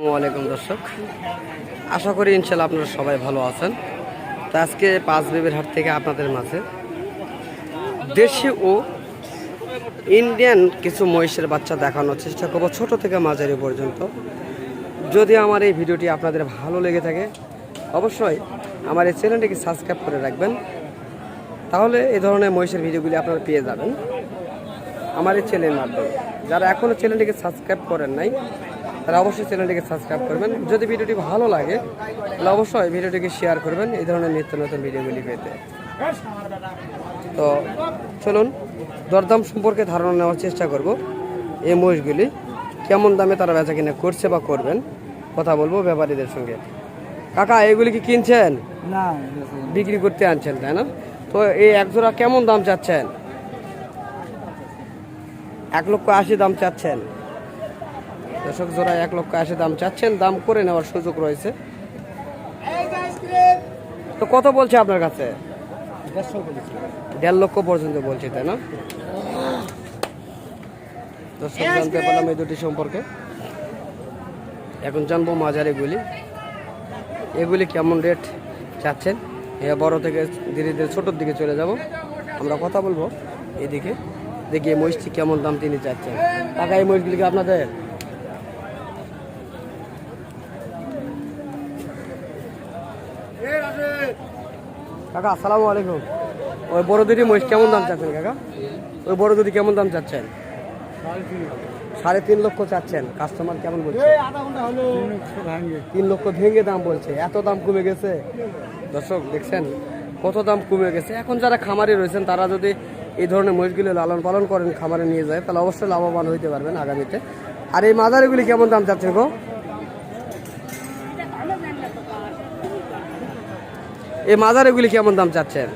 আসসালামাইকুম দর্শক। আশা করি ইনশাল্লাহ আপনারা সবাই ভালো আছেন। তো আজকে পাঁচ বেবির হাট থেকে আপনাদের মাঝে দেশি ও ইন্ডিয়ান কিছু মহিষের বাচ্চা দেখানোর চেষ্টা করব ছোট থেকে মাঝারি পর্যন্ত। যদি আমার এই ভিডিওটি আপনাদের ভালো লেগে থাকে, অবশ্যই আমার এই চ্যানেলটিকে সাবস্ক্রাইব করে রাখবেন। তাহলে এই ধরনের মহিষের ভিডিওগুলি আপনারা পেয়ে যাবেন। আমার এই চ্যানেলের মাধ্যমে। যারা এখনও চ্যানেলটিকে সাবস্ক্রাইব করেন নাই তারা অবশ্যই চ্যানেলটিকে সাবস্ক্রাইব করবেন। যদি ভিডিওটি ভালো লাগে তাহলে অবশ্যই ভিডিওটিকে শেয়ার করবেন এই ধরনের নিত্য নতুন ভিডিওগুলি পেতে। তো চলুন দরদাম সম্পর্কে ধারণা নেওয়ার চেষ্টা করব। এই মহিষগুলি কেমন দামে তারা বেচা কিনা করছে বা করবেন কথা বলব ব্যাপারীদের সঙ্গে। কাকা এগুলি কি কিনছেন? না বিক্রি করতে আনছেন তাই না? তো এই এক জোড়া কেমন দাম চাচ্ছেন? এক লক্ষ আশি দাম চাচ্ছেন। দশক জোড়া এক লক্ষ আশি দাম চাচ্ছেন, দাম করে নেওয়ার সুযোগ রয়েছে। তো কত বলছে আপনার কাছে? দেড় লক্ষ পর্যন্ত বলছে, তাই না? দর্শক, জানতে পারলাম এই দুটি সম্পর্কে। এখন জানব মাঝারিগুলি এগুলি কেমন রেট চাচ্ছেন? বড় থেকে ধীরে ধীরে ছোটোর দিকে চলে যাব। আমরা কথা বলব এদিকে। দেখি এই মহিষটি কেমন দাম তিনি চাচ্ছেন? টাকা এই মহিষগুলি কি আপনাদের? কাকা আসসালামু আলাইকুম। ওই বড় দুটি মহিষ কেমন দাম চাচ্ছেন কাকা? ওই বড় দুটি কেমন দাম চাচ্ছেন? সাড়ে তিন লক্ষ চাচ্ছেন। কাস্টমার কেমন বলছে? তিন লক্ষ ভেঙে দাম বলছে। এত দাম কমে গেছে। দর্শক দেখছেন? কত দাম কমে গেছে। এখন যারা খামারে রয়েছেন তারা যদি এই ধরনের মহিষগুলি লালন পালন করেন খামারে নিয়ে যায় তাহলে অবশ্যই লাভবান হইতে পারবেন আগামীতে। আর এই মাদারিগুলি কেমন দাম চাচ্ছেন গো? এই মাদারিগুলি কেমন দাম চাচ্ছেন?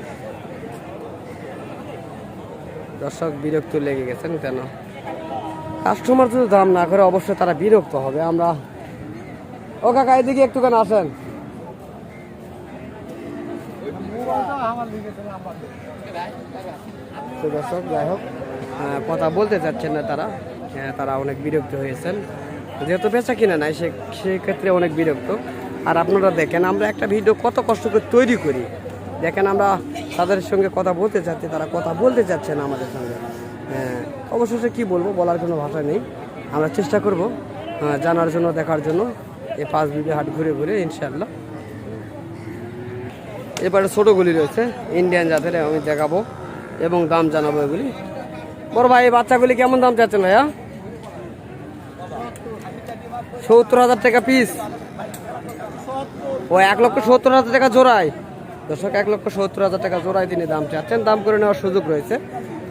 দর্শক বিরক্ত লেগে গেছেন কেন? কাস্টমার যদি দাম না করে অবশ্যই তারা বিরক্ত হবে। আমরা ও কাকা এদিকে একটুখানি আসেন। দর্শক যাই হোক কথা বলতে চাচ্ছেন না তারা। হ্যাঁ, তারা অনেক বিরক্ত হয়েছেন। যেহেতু বেচা কিনা নাই সে সেক্ষেত্রে অনেক বিরক্ত। আর আপনারা দেখেন আমরা একটা ভিডিও কত কষ্ট করে তৈরি করি। দেখেন আমরা তাদের সঙ্গে কথা বলতে চাচ্ছি তারা কথা বলতে চাচ্ছে না আমাদের সঙ্গে। হ্যাঁ, অবশেষে কি বলব বলার কোনো ভাষা নেই। আমরা চেষ্টা করব জানার জন্য দেখার জন্য। এই পাঁচ বিঘে হাট ঘুরে ঘুরে ইনশাল্লাহ এবারে ছোটোগুলি রয়েছে ইন্ডিয়ান জাতের আমি দেখাবো এবং দাম জানাব এগুলি। বড় ভাই এই বাচ্চাগুলি কেমন দাম চাচ্ছেন ভাইয়া? সত্তর হাজার টাকা পিস ও এক লক্ষ সত্তর হাজার টাকা জোড়ায়। দর্শক এক লক্ষ সত্তর হাজার টাকা জোড়ায় তিনি দাম চাচ্ছেন দাম করে নেওয়ার সুযোগ রয়েছে।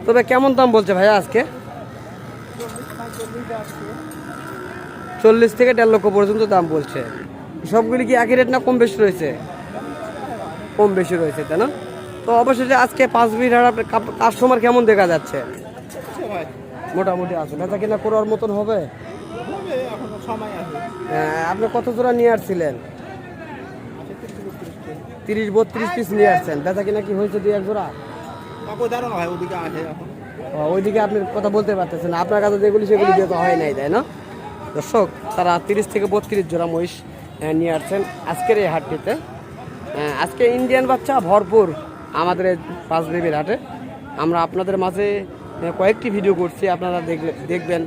তবে কেমন দাম বলছে ভাইয়া আজকে? চল্লিশ থেকে দেড় লক্ষ পর্যন্ত দাম বলছে। সবগুলি কি একই রেট না কম বেশি রয়েছে? কম বেশি রয়েছে তাই না? তো অবশেষে আজকে পাঁচ বিঘা কাস্টমার কেমন দেখা যাচ্ছে? মোটামুটি আছে। বেচা কিনা করার মতন হবে? হ্যাঁ, আপনি কত জোড়া নিয়ে আসছিলেন? তিরিশ বত্রিশ পিস নিয়ে আসছেন। বেচা কিনা কি হয়েছে দুই এক জোড়া? ওইদিকে আপনি কথা বলতে পারতেছেন আপনার কাছে যেগুলি সেগুলি দিয়ে তো হয় নাই তাই না? দর্শক তারা তিরিশ থেকে বত্রিশ জোড়া মহিষ নিয়ে আসছেন আজকের এই হাটটিতে। আজকে ইন্ডিয়ান বাচ্চা ভরপুর আমাদের এই পাঁচ বেবির হাটে। আমরা আপনাদের মাঝে কয়েকটি ভিডিও করছি আপনারা দেখলে দেখবেন।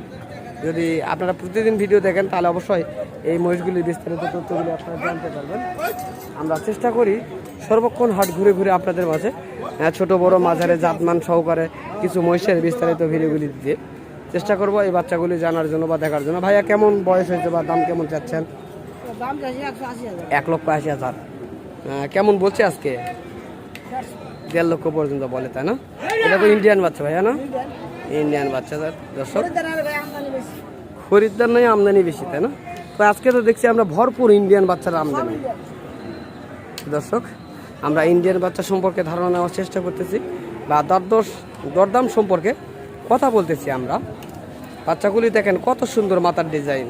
যদি আপনারা প্রতিদিন ভিডিও দেখেন তাহলে অবশ্যই এই মহিষগুলির বিস্তারিত তথ্যগুলি আপনারা জানতে পারবেন। আমরা চেষ্টা করি সর্বক্ষণ হাট ঘুরে ঘুরে আপনাদের মাঝে আহ, ছোট বড় মাঝারে জাতমান সহকারে কিছু মহিষের বিস্তারিত ভিডিওগুলি দিয়ে চেষ্টা করব এই বাচ্চাগুলি জানার জন্য বা দেখার জন্য। ভাইয়া কেমন বয়স হয়েছে বা দাম কেমন চাচ্ছেন? এক লক্ষ আশি হাজার। কেমন বলছে আজকে? দেড় লক্ষ পর্যন্ত বলে তাই না? এটা তো ইন্ডিয়ান বাচ্চা ভাইয়া না? ইন্ডিয়ান বাচ্চা দর্শক। খরিদ্দার নয় আমদানি বেশি তাই না? তো আজকে তো দেখছি আমরা ভরপুর ইন্ডিয়ান বাচ্চার আমদানি দর্শক, আমরা ইন্ডিয়ান বাচ্চা সম্পর্কে ধারণা নেওয়ার চেষ্টা করতেছি বা দরদশ দরদাম সম্পর্কে কথা বলতেছি আমরা। বাচ্চাগুলি দেখেন কত সুন্দর মাথার ডিজাইন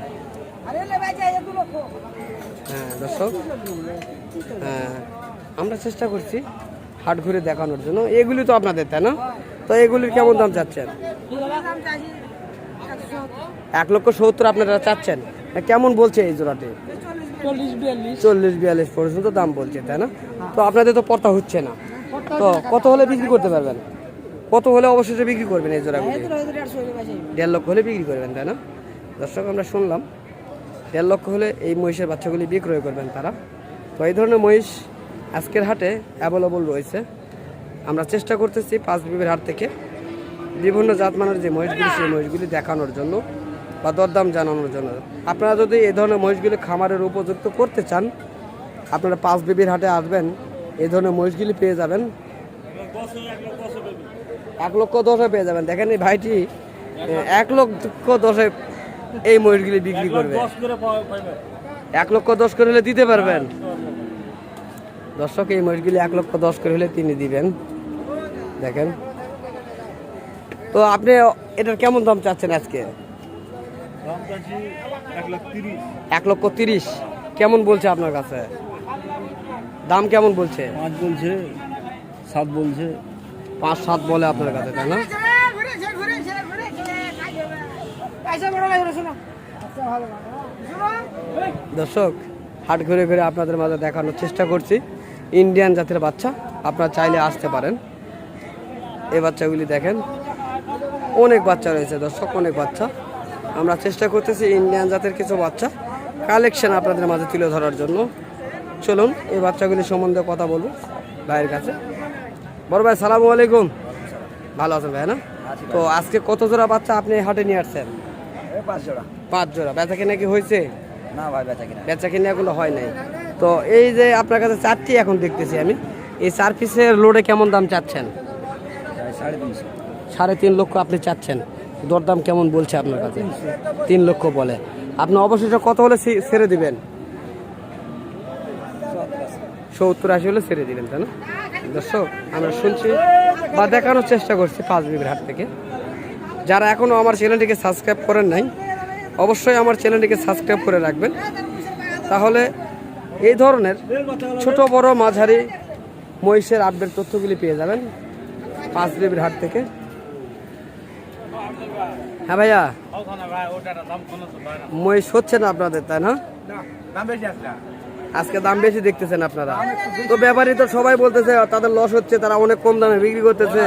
হ্যাঁ দর্শক হ্যাঁ আমরা চেষ্টা করছি হাট ঘুরে দেখানোর জন্য। এগুলি তো আপনাদের, তাই না? তো এগুলির কেমন দাম চাচ্ছেন? এক লক্ষ সত্তর আপনারা চাচ্ছেন? কেমন বলছে এই জোড়াটি? চল্লিশ বিয়াল্লিশ। পর্যন্ত দাম বলছে তাই না? তো আপনাদের তো পড়তা হচ্ছে না। তো কত হলে বিক্রি করতে পারবেন? কত হলে অবশেষে বিক্রি করবেন এই জোড়াগুলি? দেড় লক্ষ হলে বিক্রি করবেন তাই না? দর্শক আমরা শুনলাম দেড় লক্ষ হলে এই মহিষের বাচ্চাগুলি বিক্রয় করবেন তারা। তো এই ধরনের মহিষ আজকের হাটে অ্যাভেলেবল রয়েছে। আমরা চেষ্টা করতেছি পাঁচ বিবির হাট থেকে বিভিন্ন জাত জাতমানের যে মহিষগুলি সেই মহিষগুলি দেখানোর জন্য। বা দরদাম জানানোর জন্য। আপনারা যদি এই ধরনের মহিষগুলি খামারের উপযুক্ত করতে চান আপনারা পাঁচ বিবির হাটে আসবেন এই ধরনের মহিষগুলি পেয়ে যাবেন। এক লক্ষ দশে পেয়ে যাবেন। দেখেন এই ভাইটি এক লক্ষ দশে এই ময়ূরগুলি বিক্রি করবে। এক লক্ষ দশ করে হলে দিতে পারবেন। দর্শক এই ময়ূরগুলি এক লক্ষ দশ করে হলে তিনি দিবেন। দেখেন। তো আপনি এটার কেমন দাম চাচ্ছেন আজকে? এক লক্ষ তিরিশ। কেমন বলছে আপনার কাছে? দাম কেমন বলছে? পাঁচ বলছে সাত বলছে। পাঁচ সাত বলে আপনার কাছে তাই না? দর্শক হাট ঘুরে ঘুরে আপনাদের মাঝে দেখানোর চেষ্টা করছি। ইন্ডিয়ান জাতের বাচ্চা আপনারা চাইলে আসতে পারেন। এই বাচ্চাগুলি দেখেন অনেক বাচ্চা রয়েছে দর্শক অনেক বাচ্চা। আমরা চেষ্টা করতেছি ইন্ডিয়ান জাতের কিছু বাচ্চা কালেকশন আপনাদের মাঝে তুলে ধরার জন্য। চলুন এই বাচ্চাগুলি সম্বন্ধে কথা বলব ভাইয়ের কাছে। বড় ভাই সালামু আলাইকুম। ভালো আছেন ভাই না? তো আজকে কত জোড়া বাচ্চা আপনি হাটে নিয়ে আসছেন? পাঁচ জোড়া। পাঁচ জোড়া। বেচা কেনা কি হয়েছে? না ভাই বেচা কিনা। বেচা কিনে এগুলো হয় নাই। তো এই যে আপনার কাছে চারটি এখন দেখতেছি আমি এই চার পিসের লোডে কেমন দাম চাচ্ছেন? সাড়ে তিনশো। সাড়ে তিন লক্ষ আপনি চাচ্ছেন। দরদাম কেমন বলছে আপনার কাছে? তিন লক্ষ বলে। আপনি অবশেষে কত হলে ছেড়ে দিবেন? সত্তর আশি হলে ছেড়ে দিবেন, তাই না? দর্শক, আমরা শুনছি বা দেখানোর চেষ্টা করছি পাঁচ বিবির হাট থেকে। যারা এখনও আমার চ্যানেলটিকে সাবস্ক্রাইব করেন নাই, অবশ্যই আমার চ্যানেলটিকে সাবস্ক্রাইব করে রাখবেন। তাহলে এই ধরনের ছোট বড় মাঝারি মহিষের আপডেট তথ্যগুলি পেয়ে যাবেন পাঁচ বিবির হাট থেকে। হ্যাঁ ভাইয়া। মহিষ হচ্ছে না। আপনাদের তাই না? আজকে। দাম বেশি দেখতেছেন আপনারা। তো ব্যাপারী তো সবাই বলতেছে তাদের লস হচ্ছে তারা অনেক কম দামে বিক্রি করতেছে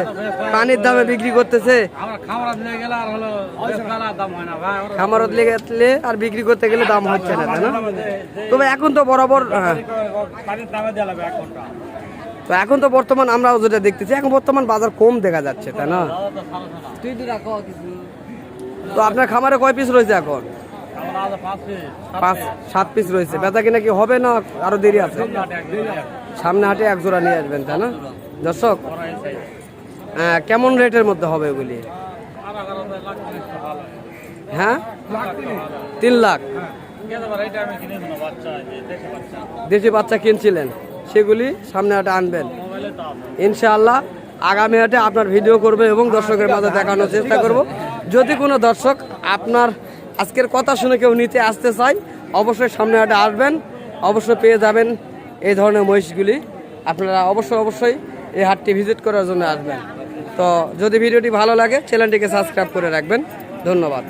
পানির দামে বিক্রি করতেছে। আমার খামার গেলে আর হলো দাম হয় না ভাই খামারত লেগে আর বিক্রি করতে গেলে দাম হচ্ছে না তাই না? তবে এখন তো বরাবর তো এখন তো বর্তমান আমরাও যেটা দেখতেছি এখন বর্তমান বাজার কম দেখা যাচ্ছে তাই না? তো আপনার খামারে কয় পিস রয়েছে এখন? পাঁচ সাত পিস রয়েছে। বেচা কিনা কি হবে না আরও দেরি আছে? সামনে হাটে এক জোড়া নিয়ে আসবেন তাই না? দর্শক আহ, কেমন রেটের মধ্যে হবে ওগুলি? হ্যাঁ। তিন লাখ? দেশি বাচ্চা কিনছিলেন? সেগুলি সামনে হাটে আনবেন। ইনশাআল্লাহ আগামী হাটে আপনার ভিডিও করবে এবং দর্শকের মাঝে দেখানোর চেষ্টা করব। যদি কোনো দর্শক আপনার আজকের কথা শুনে কেউ নিতে আসতে চায়, অবশ্যই সামনে হাটে আসবেন, অবশ্যই পেয়ে যাবেন এই ধরনের মহিষগুলি। আপনারা অবশ্যই অবশ্যই এই হাটটি ভিজিট করার জন্য আসবেন। তো যদি ভিডিওটি ভালো লাগে, চ্যানেলটিকে সাবস্ক্রাইব করে রাখবেন। ধন্যবাদ।